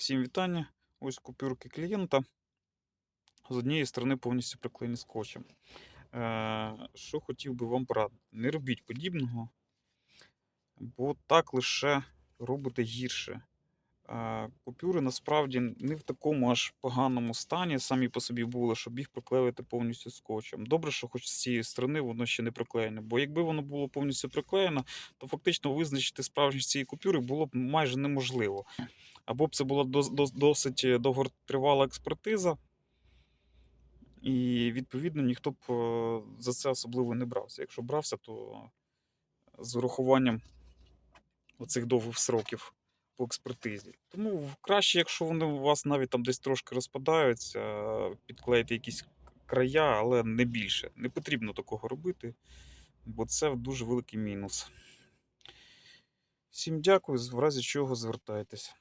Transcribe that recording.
Всім вітання. Ось купюрки клієнта. З однієї сторони повністю приклеєні скотчем. Е, що хотів би вам порадити? Не робіть подібного, бо так лише робите гірше. Е, купюри насправді не в такому аж поганому стані самі по собі були, щоб їх приклеювати повністю скотчем. Добре, що хоч з цієї сторони воно ще не приклеєне, бо якби воно було повністю приклеєно, то фактично визначити справжність цієї купюри було б майже неможливо. Або б це була дос- дос- досить довготривала експертиза, і відповідно ніхто б е, за це особливо не брався. Якщо брався, то з урахуванням оцих довгих сроків по експертизі. Тому краще, якщо вони у вас навіть там десь трошки розпадаються, е, підклеїти якісь края, але не більше. Не потрібно такого робити, бо це дуже великий мінус. Всім дякую, в разі чого звертайтесь.